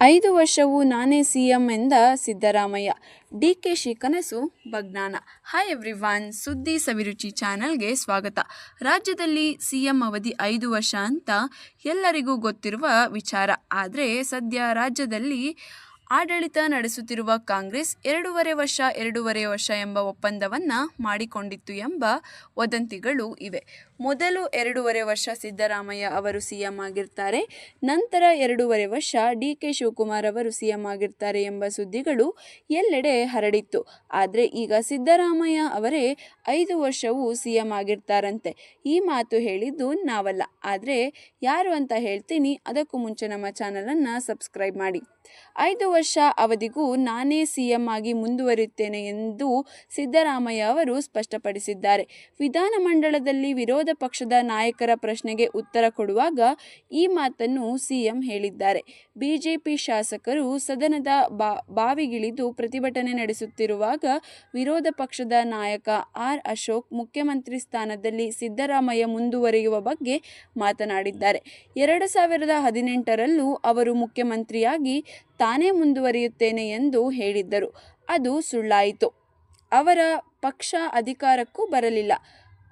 ಐದು ವರ್ಷವೂ ನಾನೇ ಸಿ ಎಂ ಎಂದ ಸಿದ್ದರಾಮಯ್ಯ. ಡಿ ಕೆ ಶಿ ಕನಸು ಬಗ್ನಾನ ಹಾಯ್ ಎವ್ರಿವಾನ್ ಸುದ್ದಿ ಸವಿರುಚಿ ಚಾನಲ್ಗೆ ಸ್ವಾಗತ. ರಾಜ್ಯದಲ್ಲಿ ಸಿ ಎಂ ಅವಧಿ ಐದು ವರ್ಷ ಅಂತ ಎಲ್ಲರಿಗೂ ಗೊತ್ತಿರುವ ವಿಚಾರ. ಆದರೆ ಸದ್ಯ ರಾಜ್ಯದಲ್ಲಿ ಆಡಳಿತ ನಡೆಸುತ್ತಿರುವ ಕಾಂಗ್ರೆಸ್ ಎರಡೂವರೆ ವರ್ಷ ಎರಡೂವರೆ ವರ್ಷ ಎಂಬ ಒಪ್ಪಂದವನ್ನು ಮಾಡಿಕೊಂಡಿತ್ತು ಎಂಬ ವದಂತಿಗಳು ಇವೆ. ಮೊದಲು ಎರಡೂವರೆ ವರ್ಷ ಸಿದ್ದರಾಮಯ್ಯ ಅವರು ಸಿಎಂ ಆಗಿರ್ತಾರೆ, ನಂತರ ಎರಡೂವರೆ ವರ್ಷ ಡಿ ಕೆ ಶಿವಕುಮಾರ್ ಅವರು ಸಿಎಂ ಆಗಿರ್ತಾರೆ ಎಂಬ ಸುದ್ದಿಗಳು ಎಲ್ಲೆಡೆ ಹರಡಿತ್ತು. ಆದರೆ ಈಗ ಸಿದ್ದರಾಮಯ್ಯ ಅವರೇ ಐದು ವರ್ಷವೂ ಸಿಎಂ ಆಗಿರ್ತಾರಂತೆ. ಈ ಮಾತು ಹೇಳಿದ್ದು ನಾವಲ್ಲ. ಆದರೆ ಯಾರು ಅಂತ ಹೇಳ್ತೀನಿ, ಅದಕ್ಕೂ ಮುಂಚೆ ನಮ್ಮ ಚಾನಲನ್ನು ಸಬ್ಸ್ಕ್ರೈಬ್ ಮಾಡಿ. ಐದು ವರ್ಷ ಅವಧಿಗೂ ನಾನೇ ಸಿಎಂ ಆಗಿ ಮುಂದುವರಿಯುತ್ತೇನೆ ಎಂದು ಸಿದ್ದರಾಮಯ್ಯ ಅವರು ಸ್ಪಷ್ಟಪಡಿಸಿದ್ದಾರೆ. ವಿಧಾನಮಂಡಲದಲ್ಲಿ ವಿರೋಧ ಪಕ್ಷದ ನಾಯಕರ ಪ್ರಶ್ನೆಗೆ ಉತ್ತರ ಕೊಡುವಾಗ ಈ ಮಾತನ್ನು ಸಿಎಂ ಹೇಳಿದ್ದಾರೆ. ಬಿಜೆಪಿ ಶಾಸಕರು ಸದನದ ಬಾ, ಬಾವಿಗಿಳಿದು ಪ್ರತಿಭಟನೆ ನಡೆಸುತ್ತಿರುವಾಗ ವಿರೋಧ ಪಕ್ಷದ ನಾಯಕ ಆರ್ ಅಶೋಕ್ ಮುಖ್ಯಮಂತ್ರಿ ಸ್ಥಾನದಲ್ಲಿ ಸಿದ್ದರಾಮಯ್ಯ ಮುಂದುವರಿಯುವ ಬಗ್ಗೆ ಮಾತನಾಡಿದ್ದಾರೆ. ಎರಡು ಸಾವಿರದ ಹದಿನೆಂಟರಲ್ಲೂ ಅವರು ಮುಖ್ಯಮಂತ್ರಿಯಾಗಿ ತಾನೇ ಮುಂದುವರಿಯುತ್ತೇನೆ ಎಂದು ಹೇಳಿದ್ದರು. ಅದು ಸುಳ್ಳಾಯಿತು. ಅವರ ಪಕ್ಷ ಅಧಿಕಾರಕ್ಕೂ ಬರಲಿಲ್ಲ.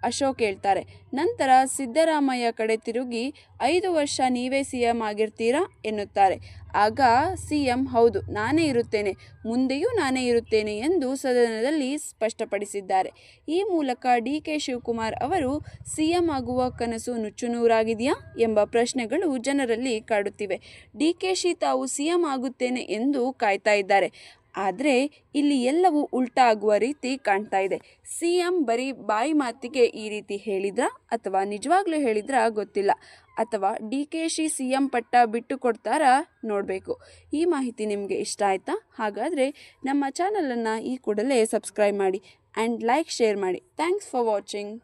ಅಶೋಕ್ ಹೇಳ್ತಾರೆ. ನಂತರ ಸಿದ್ದರಾಮಯ್ಯ ಕಡೆ ತಿರುಗಿ, ಐದು ವರ್ಷ ನೀವೇ ಸಿ ಎಂ ಆಗಿರ್ತೀರಾ? ಎನ್ನುತ್ತಾರೆ. ಆಗ ಸಿ ಎಂ, ಹೌದು, ನಾನೇ ಇರುತ್ತೇನೆ. ಮುಂದೆಯೂ ನಾನೇ ಇರುತ್ತೇನೆ ಎಂದು ಸದನದಲ್ಲಿ ಸ್ಪಷ್ಟಪಡಿಸಿದ್ದಾರೆ. ಈ ಮೂಲಕ ಡಿ ಕೆ ಶಿವಕುಮಾರ್ ಅವರು, ಸಿ ಎಂ ಆಗುವ ಕನಸು ನುಚ್ಚುನೂರಾಗಿದೆಯಾ? ಎಂಬ ಪ್ರಶ್ನೆಗಳು ಜನರಲ್ಲಿ ಕಾಡುತ್ತಿವೆ. ಡಿ ಕೆ ಶಿ ತಾವು ಸಿ ಎಂ ಆಗುತ್ತೇನೆ ಎಂದು ಕಾಯ್ತಾ ಇದ್ದಾರೆ. ಆದರೆ ಇಲ್ಲಿ ಎಲ್ಲವೂ ಉಲ್ಟಾ ಆಗುವ ರೀತಿ ಕಾಣ್ತಾ ಇದೆ. ಸಿ ಎಂ ಬರೀ ಬಾಯಿ ಮಾತಿಗೆ ಈ ರೀತಿ ಹೇಳಿದ್ರಾ ಅಥವಾ ನಿಜವಾಗ್ಲೂ ಹೇಳಿದ್ರಾ ಗೊತ್ತಿಲ್ಲ. ಅಥವಾ D K Shi C M ಪಟ್ಟ ಬಿಟ್ಟು ಕೊಡ್ತಾರಾ ನೋಡಬೇಕು. ಈ ಮಾಹಿತಿ ನಿಮಗೆ ಇಷ್ಟ ಆಯಿತಾ? ಹಾಗಾದರೆ ನಮ್ಮ ಚಾನಲನ್ನು ಈ ಕೂಡಲೇ ಸಬ್ಸ್ಕ್ರೈಬ್ ಮಾಡಿ ಆ್ಯಂಡ್ ಲೈಕ್, ಶೇರ್ ಮಾಡಿ. Thanks for watching.